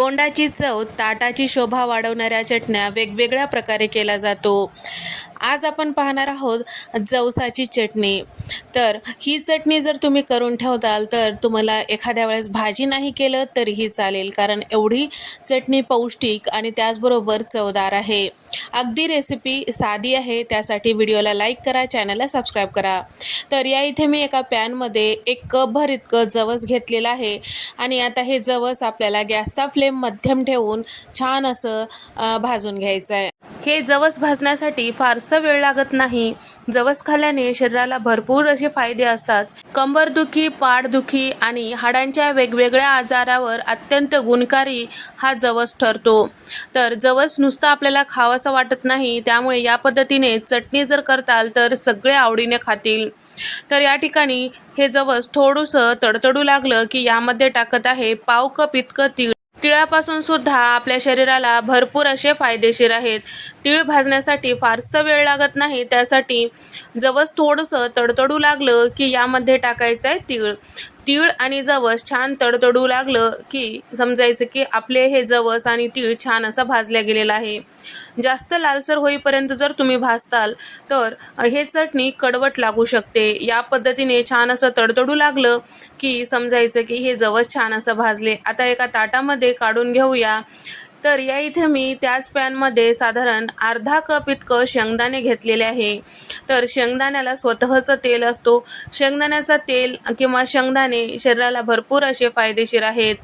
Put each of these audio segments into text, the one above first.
तोंडाची चव ताटाची शोभा वाढवणाऱ्या चटण्या वेगवेगळ्या प्रकारे केला जातो. आज आपण पाहणार आहोत जवसाची चटणी. तर ही चटणी जर तुम्ही करून ठेवताल तर तुम्हाला एखाद्या वेळेस भाजी नाही केलं तरीही चालेल. कारण एवढी चटणी पौष्टिक आणि त्याचबरोबर चवदार आहे. अगदी रेसिपी साधी आहे त्यासाठी व्हिडिओला लाईक करा चॅनलला सबस्क्राईब करा. तर या इथे मी एका पॅनमध्ये एक कपभर इतकं जवस घेतलेलं आहे. आणि आता हे जवस आपल्याला गॅसचा फ्लेम मध्यम ठेवून छान असं भाजून घ्यायचं आहे हे जवस भाजण्यासाठी फारसं वेळ लागत नाही. जवस खाल्ल्याने शरीराला भरपूर असे फायदे असतात. कंबरदुखी पाठदुखी आणि हाडांच्या वेगवेगळ्या आजारावर अत्यंत गुणकारी हा जवस ठरतो. तर जवस नुसतं आपल्याला खावंसं वाटत नाही त्यामुळे या पद्धतीने चटणी जर करताल तर सगळे आवडीने खातील. तर या ठिकाणी हे जवस थोडंसं तडतडू लागलं की यामध्ये टाकत आहे पाव कप इतकं तीळ. तिळापासून सुद्धा आपल्या शरीराला भरपूर असे फायदेशीर आहेत. तीळ भाजण्यासाठी फारसं वेळ लागत नाही त्यासाठी जवस थोडंसं तडतडू लागलं की यामध्ये टाकायचं आहे तीळ. तीळ आणि जवस छान तडतडू लागलं की समजायचं की आपले हे जवस आणि तीळ छान असं भाजल्या गेलेलं आहे. जास्त लालसर होईपर्यंत जर तुम्ही भाजताल तर हे चटणी कडवट लागू शकते. या पद्धतीने छान असं तडतडू लागलं की समजायचं की हे जवस छान असं भाजले. आता एका ताटामध्ये काढून घेऊया. तर या इथे मी त्याच पॅनमध्ये साधारण अर्धा कप इतकं शेंगदाणे घेतलेले आहे. तर शेंगदाण्याला स्वतःचं तेल असतो. शेंगदाण्याचा तेल किंवा शेंगदाणे शरीराला भरपूर असे फायदेशीर आहेत.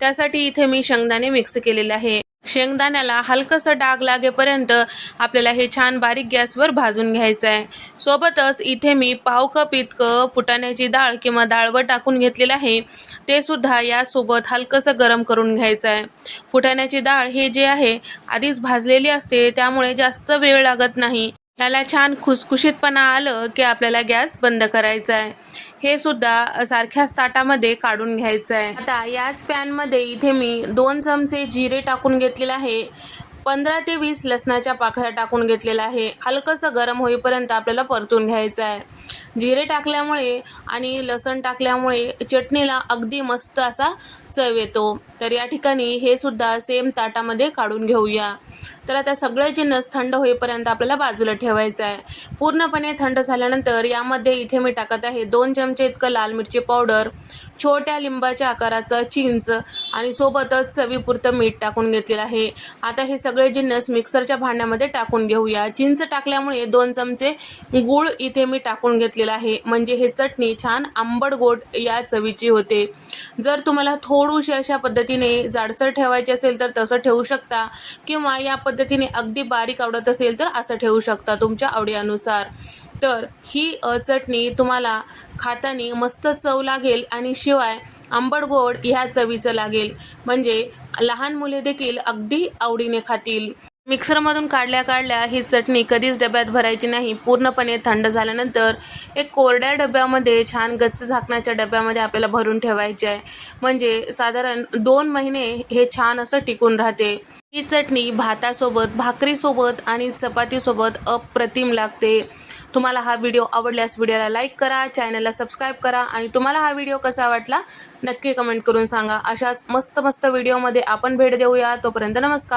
त्यासाठी इथे मी शेंगदाणे मिक्स केलेले आहे. शेंगदाण्याला हलकंसं डाग लागेपर्यंत आपल्याला हे छान बारीक गॅसवर भाजून घ्यायचं आहे सोबतच इथे मी पाव कप इतकं फुटाण्याची डाळ किंवा डाळवं टाकून घेतलेलं आहे. ते सुद्धा यासोबत हलकंसं गरम करून घ्यायचं आहे फुटाण्याची डाळ हे जे आहे आधीच भाजलेली असते त्यामुळे जास्त वेळ लागत नाही. याला छान खुसखुशीतपणा आलं की आपल्याला गॅस बंद करायचा आहे हे सुद्धा सारख्याच ताटामध्ये काढून घ्यायचं आहे आता याच पॅनमध्ये इथे मी दोन चमचे जिरे टाकून घेतलेले आहे. पंधरा ते वीस लसणाच्या पाकळ्या टाकून घेतलेल्या आहे. हलकंसं गरम होईपर्यंत आपल्याला परतून घ्यायचं आहे जिरे टाकल्यामुळे आणि लसण टाकल्यामुळे चटणीला अगदी मस्त असा चव येतो. तर या ठिकाणी हे सुद्धा सेम ताटामध्ये काढून घेऊया. तर आता सगळे जिन्नस थंड होईपर्यंत आपल्याला बाजूला ठेवायचं आहे. पूर्णपणे थंड झाल्यानंतर यामध्ये इथे मी टाकत आहे दोन चमचे इतकं लाल मिरची पावडर छोट्या लिंबाच्या आकाराचं चिंच आणि सोबतच चवीपुरतं मीठ टाकून घेतलेलं आहे. आता हे सगळे जिन्नस मिक्सरच्या भांड्यामध्ये टाकून घेऊया. चिंच टाकल्यामुळे दोन चमचे गूळ इथे मी टाकून घेतलेला आहे. म्हणजे हे चटणी छान आंबट गोड या चवीची होते. जर तुम्हाला थोडीशी अशा पद्धतीने जाडसर ठेवायची असेल तर तसं ठेवू शकता किंवा या या पद्धतीने अगदी बारीक आवडत असेल तर असं ठेवू शकता तुमच्या आवडीनुसार. तर ही चटणी तुम्हाला खातानी मस्त चव लागेल आणि शिवाय आंबट गोड ह्या चवीचं लागेल. म्हणजे लहान मुले देखील अगदी आवडीने खातील. मिक्सरमधून काढल्या काढल्या ही चटणी कधीच डब्यात भरायची नाही. पूर्णपणे थंड झाल्यानंतर एक कोरड्या डब्यामध्ये छान गच्च झाकण्याच्या डब्यामध्ये आपल्याला भरून ठेवायची आहे. म्हणजे साधारण दोन महिने हे छान असं टिकून राहते. ही चटणी भातासोबत भाकरीसोबत आणि चपातीसोबत अप्रतिम लागते. तुम्हाला हा व्हिडिओ आवडल्यास व्हिडिओला लाईक करा चॅनलला सबस्क्राईब करा आणि तुम्हाला हा व्हिडिओ कसा वाटला नक्की कमेंट करून सांगा. अशाच मस्त मस्त व्हिडिओमध्ये आपण भेट देऊया. तोपर्यंत नमस्कार.